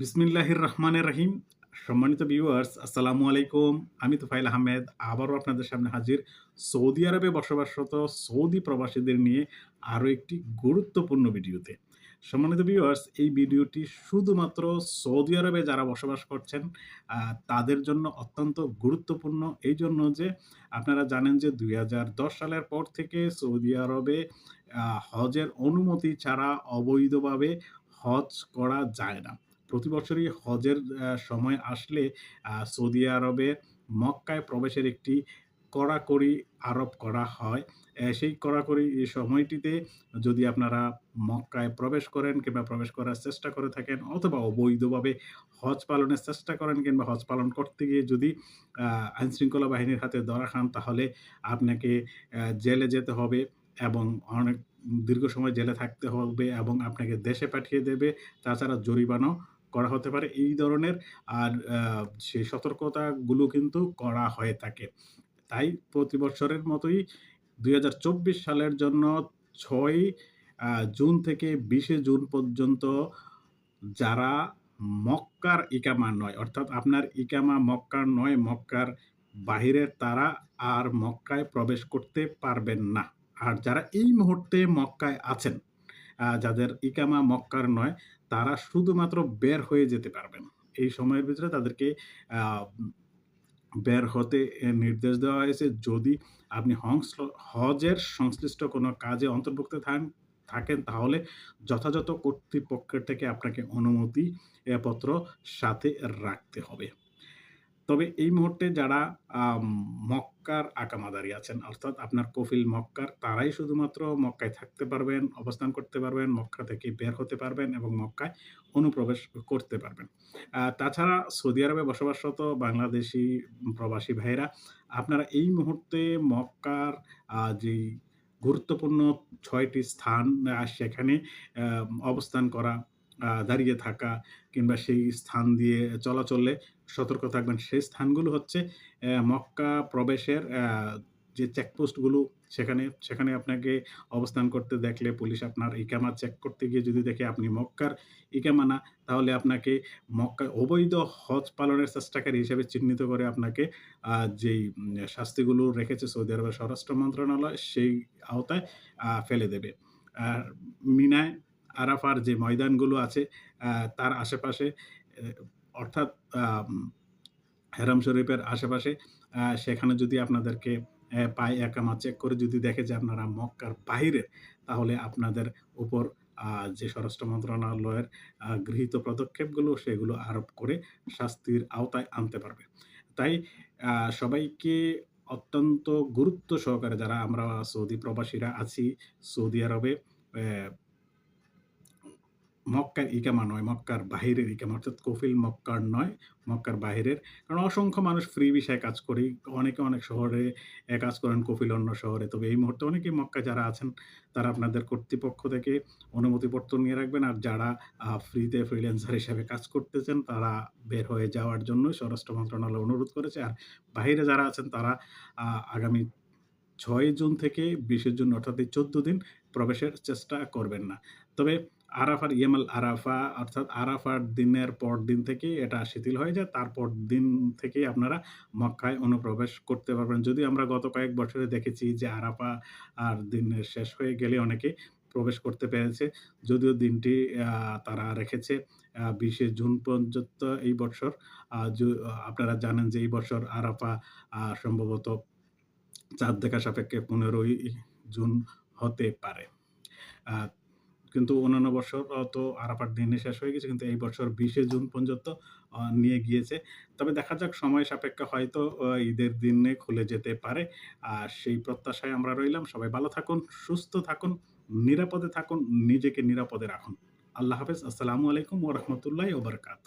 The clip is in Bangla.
বিসমিল্লাহির রহমানের রহিম। সম্মানিত ভিউয়ার্স আসসালামু আলাইকুম। আমি তুফাইল আহমেদ, আবারও আপনাদের সামনে হাজির। সৌদি আরবে বসবাসরত সৌদি প্রবাসীদের নিয়ে আরও একটি গুরুত্বপূর্ণ ভিডিওতে। সম্মানিত ভিউয়ার্স এই ভিডিওটি শুধুমাত্র সৌদি আরবে যারা বসবাস করছেন তাদের জন্য অত্যন্ত গুরুত্বপূর্ণ। এই জন্য যে আপনারা জানেন যে দুই হাজার দশ সালের পর থেকে সৌদি আরবে হজের অনুমতি ছাড়া অবৈধভাবে হজ করা যায় না। প্রতি বছরই হজের সময় আসলে সৌদি আরবে মক্কায় প্রবেশের একটি কড়াকড়ি আরোপ করা হয়। সেই কড়াকড়ি সময়টিতে যদি আপনারা মক্কায় প্রবেশ করেন কিংবা প্রবেশ করার চেষ্টা করে থাকেন অথবা অবৈধভাবে হজ পালনের চেষ্টা করেন কিংবা হজ পালন করতে গিয়ে যদি আইনশৃঙ্খলা বাহিনীর হাতে ধরা খান, তাহলে আপনাকে জেলে যেতে হবে এবং অনেক দীর্ঘ সময় জেলে থাকতে হবে এবং আপনাকে দেশে পাঠিয়ে দেবে। তাছাড়া জরিমানাও করা হতে পারে এই ধরনের। আর সেই সতর্কতাগুলো কিন্তু করা হয়ে থাকে। তাই প্রতি বছরের মতোই দুই হাজার চব্বিশ সালের জন্য ছয় জুন থেকে বিশে জুন পর্যন্ত যারা মক্কার ইকামা নয়, অর্থাৎ আপনার ইকামা মক্কার নয়, মক্কার বাহিরের তারা আর মক্কায় প্রবেশ করতে পারবেন না। আর যারা এই মুহূর্তে মক্কায় আছেন যাদের ইকামা মক্কার নয় তারা শুধুমাত্র বের হয়ে যেতে পারবেন। এই সময়ের ভিতরে তাদেরকে বের হতে নির্দেশ দেওয়া হয়েছে। যদি আপনি হজের সংশ্লিষ্ট কোনো কাজে অন্তর্ভুক্ত থান- থাকেন তাহলে যথাযথ কর্তৃপক্ষের থেকে আপনাকে অনুমতি পত্র সাথে রাখতে হবে। তবে এই মুহূর্তে যারা আম, মক্কার আকামাদারি আছেন। অর্থাৎ আপনার কফিল মক্কার তারাই শুধুমাত্র মক্কায় থাকতে পারবেন, অবস্থান করতে পারবেন, মক্কা থেকে বের হতে পারবেন এবং মক্কায় অনুপ্রবেশ করতে পারবেন। তাছাড়া সৌদি আরবে বসবাসরত বাংলাদেশি প্রবাসী ভাইরা আপনারা এই মুহূর্তে মক্কার যেই গুরুত্বপূর্ণ ছয়টি স্থান সেখানে অবস্থান করা দাঁড়িয়ে থাকা কিংবা সেই স্থান দিয়ে চলাচলে সতর্ক থাকবেন। সেই স্থানগুলো হচ্ছে মক্কা প্রবেশের যে চেকপোস্টগুলো সেখানে সেখানে আপনাকে অবস্থান করতে দেখলে পুলিশ আপনার ইকামা চেক করতে গিয়ে যদি দেখে আপনি মক্কার ইকামা না, তাহলে আপনাকে মক্কা অবৈধ হজ পালনের চেষ্টাকারী হিসেবে চিহ্নিত করে আপনাকে যেই শাস্তিগুলো রেখেছে সৌদি আরবের স্বরাষ্ট্র মন্ত্রণালয়, সেই আওতায় ফেলে দেবে। আর মিনায় আরাফার যে ময়দানগুলো আছে তার আশেপাশে অর্থাৎ হেরাম শরীফের আশেপাশে সেখানে যদি আপনাদেরকে পায়ে একামা চেক করে যদি দেখে যে আপনারা মক্কার বাহিরে, তাহলে আপনাদের উপর যে স্বরাষ্ট্র মন্ত্রণালয়ের গৃহীত পদক্ষেপগুলো, সেগুলো আরোপ করে শাস্তির আওতায় আনতে পারবে। তাই সবাইকে অত্যন্ত গুরুত্ব সহকারে যারা আমরা সৌদি প্রবাসীরা আছি, সৌদি আরবে মক্কার ইকামা নয়, মক্কার বাহিরের ইকামা অর্থাৎ কফিল মক্কার নয়, মক্কার বাহিরের। কারণ অসংখ্য মানুষ ফ্রি ভিসায় কাজ করি অনেকে অনেক শহরে কাজ করেন, কফিল অন্য শহরে। তবে এই মুহূর্তে অনেকেই মক্কা যারা আছেন, তারা আপনাদের কর্তৃপক্ষ থেকে অনুমতিপত্র নিয়ে রাখবেন। আর যারা ফ্রিতে ফ্রিল্যান্সার হিসেবে কাজ করতেছেন, তারা বের হয়ে যাওয়ার জন্য স্বরাষ্ট্র মন্ত্রণালয় অনুরোধ করেছে। আর বাইরে যারা আছেন, তারা আগামী ছয় জুন থেকে বিশে জুন অর্থাৎ এই চোদ্দ দিন প্রবেশের চেষ্টা করবেন না। তবে আরাফার ইয়েমাল আরাফা, অর্থাৎ আরাফার দিনের পর দিন থেকে এটা শিথিল হয়ে যায়। তারপর দিন থেকে আপনারা মক্কায় অনুপ্রবেশ করতে পারবেন। যদি আমরা গত কয়েক বছরে দেখেছি যে আরাফা আর দিনের শেষ হয়ে গেলে অনেকে প্রবেশ করতে পেরেছে। যদিও দিনটি তারা রেখেছে বিশে জুন পর্যন্ত এই বছর আপনারা জানেন যে এই বছর আরাফা সম্ভবত চাঁদ দেখা সাপেক্ষে পনেরোই জুন হতে পারে। কিন্তু অন্যান্য বছর তো আরাফার দিনে শেষ হয়ে গেছে, কিন্তু এই বছর বিশে জুন পর্যন্ত নিয়ে গিয়েছে। তবে দেখা যাক, সময় সাপেক্ষে হয়তো ঈদের দিনে খুলে যেতে পারে। আর সেই প্রত্যাশায় আমরা রইলাম। সবাই ভালো থাকুন, সুস্থ থাকুন, নিরাপদে থাকুন, নিজেকে নিরাপদে রাখুন। আল্লাহ হাফেজ। আসসালামু আলাইকুম ওরহমতুল্লাহ ওবরকাত